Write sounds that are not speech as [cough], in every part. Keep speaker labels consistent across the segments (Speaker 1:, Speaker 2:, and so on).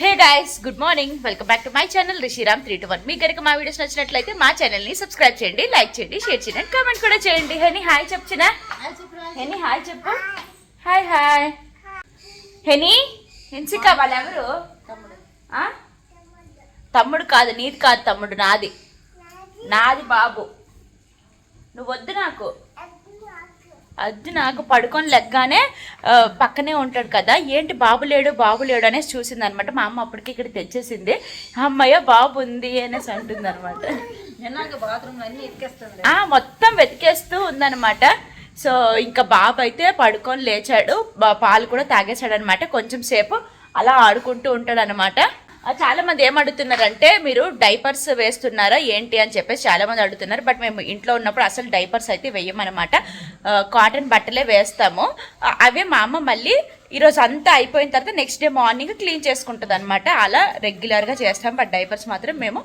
Speaker 1: Hey guys good morning welcome back to my channel Rishiram three two one మీకు కనుక మా videos నచ్చినట్లయితే మా ఛానల్ని సబ్స్క్రైబ్ చేయండి లైక్ చేయండి షేర్ చేయండి అండ్ కామెంట్ కూడా చేయండి. హెనీ హాయ్ చెప్తున్నా హెనీ హాయ్ చెప్పు. హాయ్ హాయ్ హెనీ హెన్సీ కావాలి ఎవరు తమ్ముడు కాదు నీది కాదు తమ్ముడు నాది. నాది బాబు. నువ్వు వద్దు నాకు. అది నాకు పడుకొని లెగ్గానే పక్కనే ఉంటాడు కదా ఏంటి బాబు లేడు బాబు లేడు అనేసి చూసింది అనమాట మా అమ్మ అప్పటికి ఇక్కడ తెచ్చేసింది. అమ్మయ్య బాబు ఉంది అనేసి అంటుంది అనమాట మొత్తం వెతికేస్తూ ఉందన్నమాట సో ఇంకా బాబు అయితే పడుకొని లేచాడు. పాలు కూడా తాగేశాడు అనమాట కొంచెం సేపు అలా ఆడుకుంటూ ఉంటాడు అనమాట చాలా మంది ఏం అడుగుతున్నారంటే మీరు డైపర్స్ వేస్తున్నారా ఏంటి అని చెప్పేసి చాలా మంది అడుగుతున్నారు. బట్ మేము ఇంట్లో ఉన్నప్పుడు అసలు డైపర్స్ అయితే వేయమన్నమాట. కాటన్ బట్టలే వేస్తాము. అవే మా అమ్మ మళ్ళీ ఈరోజు అంతా అయిపోయిన తర్వాత నెక్స్ట్ డే మార్నింగ్ క్లీన్ చేసుకుంటుంది అనమాట అలా రెగ్యులర్గా చేస్తాం. బట్ డైపర్స్ మాత్రం మేము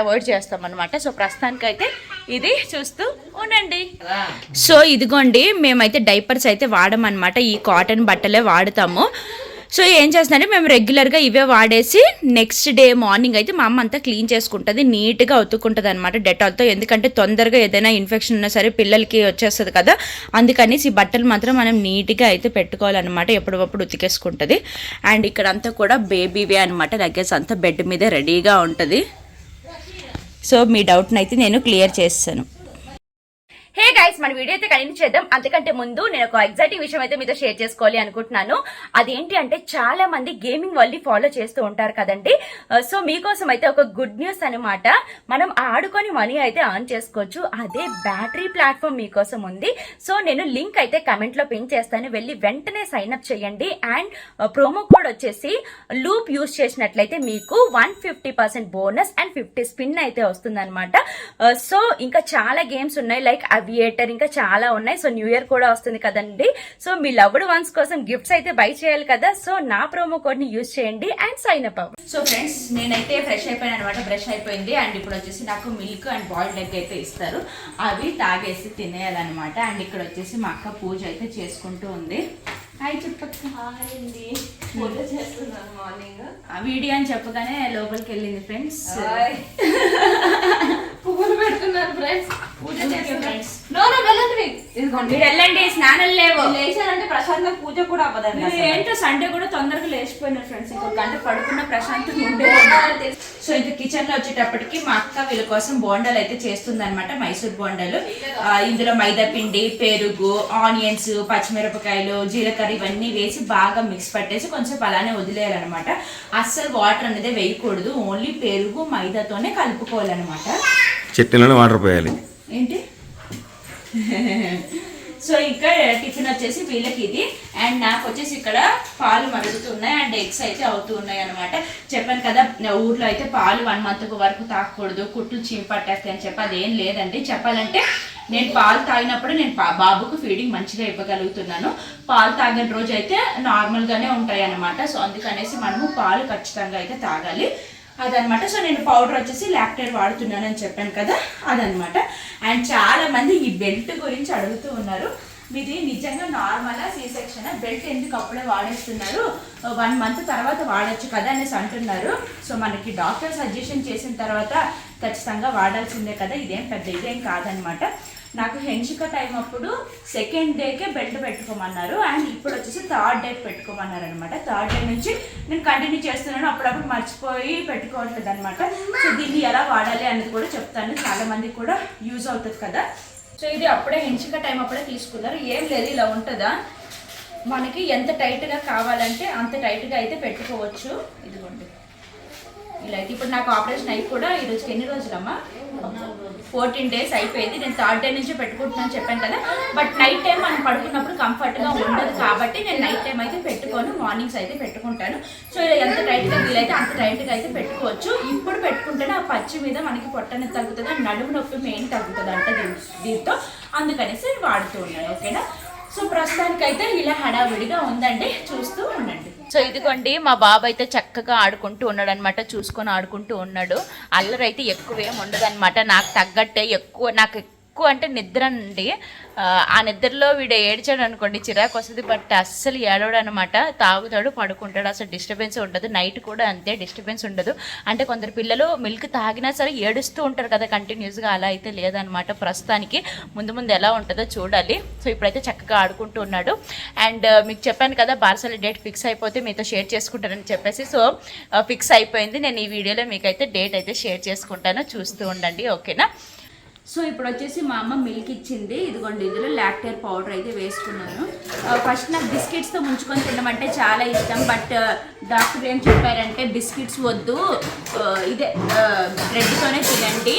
Speaker 1: అవాయిడ్ చేస్తాం అనమాట సో ప్రస్తుతానికైతే ఇది చూస్తూ ఉండండి. సో ఇదిగోండి మేమైతే డైపర్స్ అయితే వాడమన్నమాట. ఈ కాటన్ బట్టలే వాడతాము. సో ఏం చేస్తున్నారంటే మేము రెగ్యులర్గా ఇవే వాడేసి నెక్స్ట్ డే మార్నింగ్ అయితే మా అమ్మ అంతా క్లీన్ చేసుకుంటుంది నీట్గా ఉతుక్కుంటుంది అనమాట డెటాల్తో. ఎందుకంటే తొందరగా ఏదైనా ఇన్ఫెక్షన్ ఉన్నా సరే పిల్లలకి వచ్చేస్తుంది కదా అందుకనేసి ఈ బట్టలు మాత్రం మనం నీట్గా అయితే పెట్టుకోవాలన్నమాట ఎప్పుడప్పుడు ఉతికేసుకుంటుంది. అండ్ ఇక్కడ అంతా కూడా బేబీవే అనమాట లగేజ్ అంతా బెడ్ మీద రెడీగా ఉంటుంది. సో మీ డౌట్ని అయితే నేను క్లియర్ చేస్తాను. హే గైస్ మన వీడియో అయితే కంటిన్యూ చేద్దాం. అంతకంటే ముందు నేను ఒక ఎగ్జైటింగ్ విషయం అయితే మీతో షేర్ చేసుకోవాలి అనుకుంటున్నాను. అదేంటి అంటే చాలా మంది గేమింగ్ వల్లి ఫాలో చేస్తూ ఉంటారు కదండి. Uh, సో మీకోసం అయితే ఒక గుడ్ న్యూస్ అనమాట మనం ఆడుకొని మనీ అయితే ఆన్ చేసుకోవచ్చు. అదే బ్యాటరీ ప్లాట్ఫామ్ మీకోసం ఉంది. సో నేను లింక్ అయితే కమెంట్లో పిన్ చేస్తాను. వెళ్ళి వెంటనే సైన్ అప్ చేయండి. అండ్ ప్రోమో కోడ్ వచ్చేసి లూప్ యూస్ చేసినట్లయితే మీకు one fifty percent bonus and fifty spin అయితే వస్తుందన్నమాట. Uh, సో ఇంకా చాలా గేమ్స్ ఉన్నాయి. లైక్ అవియేటర్ ఇంకా చాలా ఉన్నాయి. సో న్యూ ఇయర్ కూడా వస్తుంది కదండి. సో మీ లవ్డ్ వన్స్ కోసం గిఫ్ట్స్ అయితే బై చేయాలి కదా. సో నా ప్రోమో కోడ్ని యూజ్ చేయండి అండ్ సైన్ అప్ అవ్వండి. సో ఫ్రెండ్స్ నేనైతే ఫ్రెష్ అయిపోయాను అనమాట. బ్రష్ అయిపోయింది. అండ్ ఇప్పుడు వచ్చేసి నాకు మిల్క్ అండ్ బాయిల్డ్ ఎగ్ అయితే ఇస్తారు. అవి తాగేసి తినేయాలన్నమాట. అండ్ ఇక్కడ వచ్చేసి మా అక్క పూజ అయితే చేసుకుంటూ ఉంది. హాయ్ చెప్పక్క
Speaker 2: పూజ చేస్తున్నాను మార్నింగ్.
Speaker 1: ఆ వీడియో అని చెప్పగానే లోపలికి వెళ్ళింది ఫ్రెండ్స్. [laughs]
Speaker 2: పువ్వులు పెడుతున్నారు ఫ్రెండ్స్. పూజ చేస్తున్నారు
Speaker 1: ఫ్రెండ్స్
Speaker 2: నో నో వెళ్ళండి ఇదిగోండి.
Speaker 1: మీరు వెళ్ళండి స్నానం లేవు.
Speaker 2: లేచారంటే ప్రశాంతంగా పూజ కూడా అవ్వదండి.
Speaker 1: ఏంటో సండే కూడా తొందరగా లేచిపోయినారు ఫ్రెండ్స్. ఇంకొక గంట పడుకున్న ప్రశాంతంగా ఉండేది [laughs] సో ఇది కిచెన్లో వచ్చేటప్పటికి మా అక్క వీళ్ళ కోసం బోండాలు అయితే చేస్తుంది అనమాట మైసూర్ బోండాలు. ఇందులో మైదా పిండి పెరుగు ఆనియన్స్ పచ్చిమిరపకాయలు జీలకర్ర ఇవన్నీ వేసి బాగా మిక్స్ పట్టేసి కొంచెం అలానే వదిలేయాలన్నమాట. అస్సలు వాటర్ అనేది వేయకూడదు. ఓన్లీ పెరుగు మైదాతోనే కలుపుకోవాలన్నమాట.
Speaker 3: చట్నీలోనే వాటర్ పోయాలి.
Speaker 1: ఏంటి? సో ఇంకా టిఫిన్ వచ్చేసి వీళ్ళకి ఇది. అండ్ నాకు వచ్చేసి ఇక్కడ పాలు మరుగుతున్నాయి అండ్ ఎగ్స్ అయితే అవుతూ ఉన్నాయి అనమాట చెప్పాను కదా ఊర్లో అయితే పాలు వన్ మంత్ వరకు తాకూడదు కుట్లు చీంపట్టేస్తాయి అని చెప్పి అదేం లేదండి. చెప్పాలంటే నేను పాలు తాగినప్పుడు నేను పా- బాబుకు ఫీడింగ్ మంచిగా ఇవ్వగలుగుతున్నాను. పాలు తాగిన రోజు అయితే నార్మల్గానే ఉంటాయి అనమాట సో అందుకనేసి మనము పాలు ఖచ్చితంగా అయితే తాగాలి. అదనమాట. సో నేను పౌడర్ వచ్చేసి లాక్టెడ్ వాడుతున్నాను అని చెప్పాను కదా అదనమాట. అండ్ చాలా మంది ఈ బెల్ట్ గురించి అడుగుతూ ఉన్నారు. మీది నిజంగా నార్మల్ సి సెక్షన్ బెల్ట్ ఎందుకు అప్పుడే వాడేస్తున్నారు? Uh, వన్ మంత్ తర్వాత వాడొచ్చు కదా అనేసి అంటున్నారు. సో మనకి డాక్టర్ సజెషన్ చేసిన తర్వాత ఖచ్చితంగా వాడాల్సిందే కదా? ఇదేం పెద్ద ఇదేం కాదనమాట. నాకు హెంచిక టైం అప్పుడు సెకండ్ డేకే బెల్ట్ పెట్టుకోమన్నారు. అండ్ ఇప్పుడు వచ్చేసి థర్డ్ డే పెట్టుకోమన్నారు అనమాట థర్డ్ డే నుంచి నేను కంటిన్యూ చేస్తున్నాను. అప్పుడప్పుడు మర్చిపోయి పెట్టుకోవట్లేదు అనమాట సో దీన్ని ఎలా వాడాలి అనేది కూడా చెప్తాను. చాలామందికి కూడా యూజ్ అవుతుంది కదా. సో ఇది అప్పుడే హెంచిక టైం అప్పుడే తీసుకున్నారు. ఏం లేదు ఇలా ఉంటుందా? మనకి ఎంత టైట్గా కావాలంటే అంత టైట్గా అయితే పెట్టుకోవచ్చు. ఇదిగోండి. ఇలా అయితే ఇప్పుడు నాకు ఆపరేషన్ అయి కూడా ఈరోజుకి ఎన్ని రోజులమ్మా? ఫోర్టీన్ డేస్ అయిపోయింది. నేను థర్డ్ డే నుంచి పెట్టుకుంటున్నాను చెప్పాను కదా. బట్ నైట్ టైం మనం పడుకున్నప్పుడు కంఫర్ట్గా ఉండదు కాబట్టి నేను నైట్ టైం అయితే పెట్టుకోను. మార్నింగ్స్ అయితే పెట్టుకుంటాను. సో ఇలా ఎంత టైట్గా వీలైతే అంత టైట్గా అయితే పెట్టుకోవచ్చు. ఇప్పుడు పెట్టుకుంటేనే ఆ పచ్చి మీద మనకి పొట్టని తగ్గుతుంది. నడుము నొప్పి మెయిన్ తగ్గుతుంది అంట దీంతో. అందుకనేసి వాడుతూ ఉన్నాను. ఓకేనా? సో ప్రస్తుతానికైతే ఇలా హడావిడిగా ఉందండి. చూస్తూ ఉండండి. సో ఇదిగోండి మా బాబు అయితే చక్కగా ఆడుకుంటూ ఉన్నాడు అనమాట చూసుకొని ఆడుకుంటూ ఉన్నాడు. అల్లరైతే అయితే ఎక్కువ ఏం ఉండదు అనమాట నాకు తగ్గట్టే ఎక్కువ నాకు ఎక్కువ అంటే నిద్ర అండి. ఆ, నిద్రలో వీడు ఏడ్చాడు అనుకోండి చిరాకు వస్తుంది. బట్ అస్సలు ఏడవడు అనమాట తాగుతాడు పడుకుంటాడు. అసలు డిస్టర్బెన్స్ ఉండదు. నైట్ కూడా అంతే డిస్టర్బెన్స్ ఉండదు. అంటే కొందరు పిల్లలు మిల్క్ తాగినా సరే ఏడుస్తూ ఉంటారు కదా కంటిన్యూస్గా అలా అయితే లేదనమాట ప్రస్తుతానికి. ముందు ముందు ఎలా ఉంటుందో చూడాలి. సో ఇప్పుడైతే చక్కగా ఆడుకుంటూ ఉన్నాడు. అండ్ మీకు చెప్పాను కదా బార్సల డేట్ ఫిక్స్ అయిపోతే మీతో షేర్ చేసుకుంటానని చెప్పేసి. సో ఫిక్స్ అయిపోయింది. నేను ఈ వీడియోలో మీకైతే డేట్ అయితే షేర్ చేసుకుంటాను. చూస్తూ ఉండండి. ఓకేనా? సో ఇప్పుడు వచ్చేసి మా అమ్మ మిల్క్ ఇచ్చింది ఇదిగోండి ఇందులో లాక్టేర్ పౌడర్ అయితే వేసుకున్నాను. ఫస్ట్ నాకు బిస్కెట్స్తో ముంచుకొని తినమంటే చాలా ఇష్టం. బట్ డాక్టర్ ఏం చెప్పారంటే బిస్కెట్స్ వద్దు. ఇదే బ్రెడ్తోనే తినండి.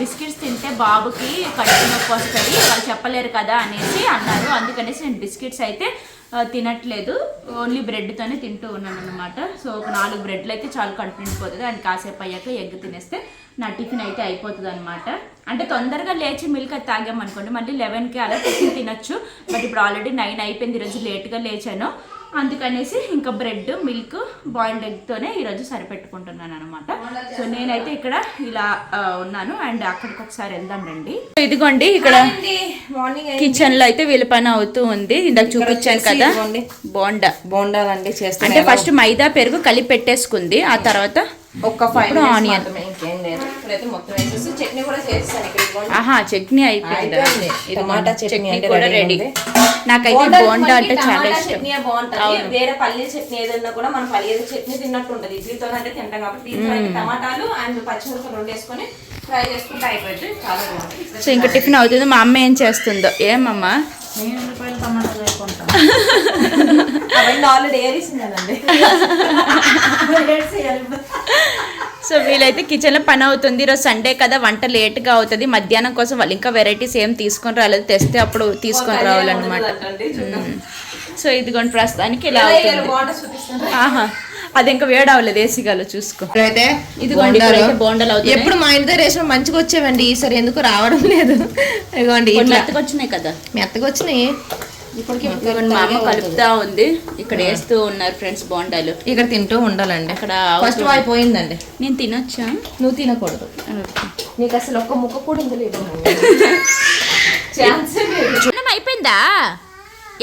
Speaker 1: బిస్కెట్స్ తింటే బాబుకి కడుపు నొప్పి వస్తుంది. వాళ్ళు చెప్పలేరు కదా అనేసి అన్నారు. అందుకనేసి నేను బిస్కెట్స్ అయితే తినట్లేదు. ఓన్లీ బ్రెడ్తోనే తింటూ ఉన్నాను అనమాట సో ఒక నాలుగు బ్రెడ్లు అయితే చాలు కడుపు నిండిపోతుంది. అండ్ కాసేపు అయ్యాక ఎగ్ తినేస్తే నా టిఫిన్ అయితే అయిపోతుంది అనమాట అంటే తొందరగా లేచి మిల్క్ అది తాగామనుకోండి మళ్ళీ లెవెన్కి అలా టిఫిన్ తినొచ్చు. బట్ ఇప్పుడు ఆల్రెడీ నైన్ అయిపోయింది ఈరోజు లేట్గా లేచాను. అందుకనేసి ఇంకా బ్రెడ్ మిల్క్ బాయిల్డ్ ఎగ్తోనే ఈరోజు సరిపెట్టుకుంటున్నాను అనమాట సో నేనైతే ఇక్కడ ఇలా ఉన్నాను అండ్ అక్కడికి ఒకసారి వెళ్దాం రండి. ఇదిగోండి ఇక్కడ కిచెన్లో అయితే వీళ్ళ పని అవుతూ ఉంది. ఇందాక చూపించాను కదా. బోండా.
Speaker 2: బోండాలండి చేస్తాను
Speaker 1: అంటే ఫస్ట్ మైదా పెరుగు కలిపి పెట్టేసుకుంది. ఆ తర్వాత
Speaker 2: ఒక్క ఫైవ్ ఆనియన్.
Speaker 1: ఆహా చట్నీ అయిపోయింది.
Speaker 2: టమాటా చట్నీ
Speaker 1: కూడా
Speaker 2: రెడీ.
Speaker 1: నాకైతే బోండా అంటే చాలా ఇష్టం.
Speaker 2: చట్నీ బాగుంటది. వేరే పల్లి చట్నీ ఏదన్నా కూడా మనం పల్లి చట్నీ తిన్నట్టు ఉంటది ఇడ్లీతో అంటే తింటాం కాబట్టి టమాటాలు అండ్ పచ్చిమిరపకాయలు రెండు వేసుకొని ఫ్రై చేసుకుంటే అయిపోయింది చాలా బాగుంటుంది.
Speaker 1: సో ఇంకా టిఫిన్ అవుతుంది. మా అమ్మ ఏం చేస్తుందో? ఏమమ్మా?
Speaker 2: అవన్నీ ఆల్రెడీ ఏరిసిందండి [laughs] [laughs]
Speaker 1: సో వీలైతే కిచెన్లో పని అవుతుంది. ఈరోజు సండే కదా వంట లేట్గా అవుతుంది. మధ్యాహ్నం కోసం వాళ్ళు ఇంకా వెరైటీస్ ఏం తీసుకొని రాలేదు. తెస్తే అప్పుడు తీసుకొని రావాలన్నమాట. సో ఇదిగోండి ప్రస్తుతానికి ఇలా అవుతుంది. ఆహా అది ఇంకా వేడవలేదు ఏసీగాలో చూసుకో.
Speaker 2: అయితే
Speaker 1: ఇదిగోండి బోండాలు అవుతున్నాయి.
Speaker 2: ఎప్పుడు మా ఇంటి దగ్గర వేసిన మంచిగా వచ్చేవండి. ఈసారి ఎందుకు రావడం లేదు. ఇదిగోండి
Speaker 1: వచ్చినాయి కదా.
Speaker 2: మెత్తగా వచ్చినాయి. ఇప్పటికి
Speaker 1: ఇదిగోండి మా అమ్మ కలుపుతా ఉంది. ఇక్కడ వేస్తూ ఉన్నారు ఫ్రెండ్స్ బోండాలు.
Speaker 2: ఇక్కడ తింటూ ఉండాలండి.
Speaker 1: అక్కడ
Speaker 2: ఫస్ట్ అయిపోయిందండి.
Speaker 1: నేను తినొచ్చా?
Speaker 2: నువ్వు తినకూడదు. నీకు అసలు ఒక్క ముక్క కూడా [laughs]
Speaker 1: అన్నం అయిపోయిందా?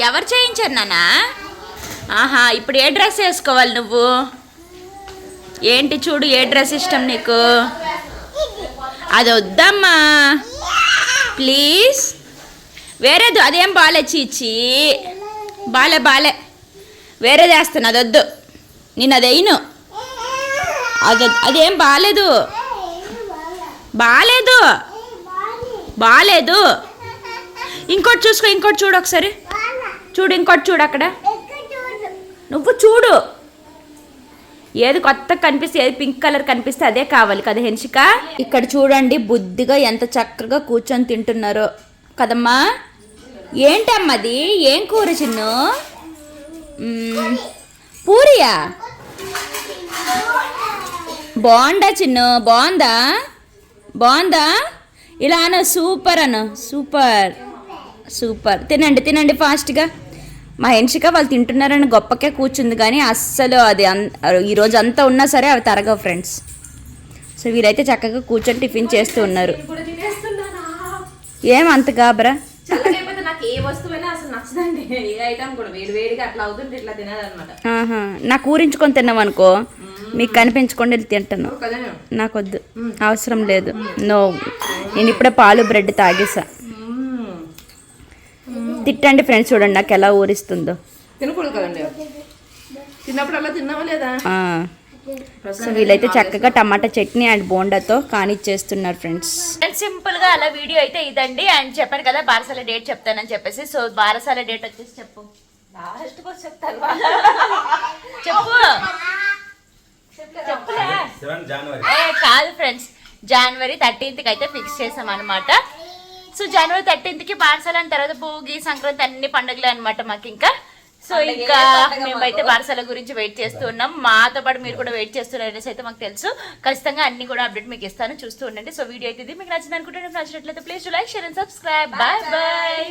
Speaker 1: ఎవరు చేయించారు నాన్న? ఆహా ఇప్పుడు ఏ డ్రెస్ వేసుకోవాలి నువ్వు? ఏంటి చూడు ఏ డ్రెస్ ఇష్టం నీకు? అది వద్దమ్మా. ప్లీజ్. వేరేది అదేం బాలే చీచి బాలే బాలే. వేరేది వేస్తాను అది వద్దు నేను అది అయిను అది అదేం బాలేదు. బాలేదు. బాలేదు. ఇంకోటి చూసుకో ఇంకోటి చూడు ఒకసారి. చూడు ఇంకోటి చూడు అక్కడ. నువ్వు చూడు. ఏది కొత్త కనిపిస్తే ఏది పింక్ కలర్ కనిపిస్తే అదే కావాలి కదా హెన్షిక? ఇక్కడ చూడండి బుద్ధిగా ఎంత చక్కగా కూర్చొని తింటున్నారో. కదమ్మా? ఏంటమ్మది ఏం కూర చిన్ను? పూరియా? బాగుందా చిన్ను? బాగుందా? బాగుందా? ఇలా అను సూపర్ అను. సూపర్. సూపర్. తినండి తినండి ఫాస్ట్గా. మా హెన్షిక వాళ్ళు తింటున్నారని గొప్పకే కూర్చుంది కానీ అస్సలు అది అన్ ఈరోజు అంతా ఉన్నా సరే అవి తరగవు ఫ్రెండ్స్. సో వీరైతే చక్కగా కూర్చొని టిఫిన్ చేస్తూ ఉన్నారు. ఏం అంత గాబరా?
Speaker 2: నాకు ఏ వస్తువైనా అసలు నచ్చదండి. ఏ ఐటమ్ కూడా వేడి వేడిగా అట్లా అవుతుంటే ఇట్లా తినాలన్నమాట
Speaker 1: ఆహా. నాకు ఊరించుకొని తిన్నాం అనుకో మీకు కనిపించకుండా వెళ్ళి తింటాను. నాకొద్దు. అవసరం లేదు. నో. నేను ఇప్పుడే పాలు బ్రెడ్ తాగేసా. తిట్టండి ఫ్రెండ్స్ చూడండి నాకు ఎలా ఊరిస్తుందో.
Speaker 2: తినకూడదు కదండి. తిన్నప్పుడు అలా తిన్నావా లేదా.
Speaker 1: సో వీళ్ళైతే చక్కగా టమాటా చట్నీ అండ్ బోండాతో కానిచ్చేస్తున్నారు ఫ్రెండ్స్. సింపుల్గా అలా వీడియో అయితే ఇదండి. అండ్ చెప్పాను కదా బారసాల డేట్ చెప్తానని చెప్పేసి. సో బారసాల డేట్ వచ్చేసి చెప్పు. చెప్పు. కాదు ఫ్రెండ్స్. జనవరి థర్టీన్త్కి అయితే ఫిక్స్ చేసాం అనమాట సో జనవరి థర్టీన్త్కి బారసాల తర్వాత భోగి సంక్రాంతి అన్ని పండుగలే అనమాట మాకు ఇంకా సో ఇంకా మేమైతే బారసాల గురించి వెయిట్ చేస్తూ ఉన్నాం మాతో పాటు మీరు కూడా వెయిట్ చేస్తున్నారు అనేసి అయితే మాకు తెలుసు. ఖచ్చితంగా అన్ని కూడా అప్డేట్ మీకు ఇస్తాను. చూస్తూ ఉండండి. సో వీడియో అయితే ఇది. మీకు నచ్చింది అనుకుంటే నచ్చినట్లయితే please like share and subscribe. Bye bye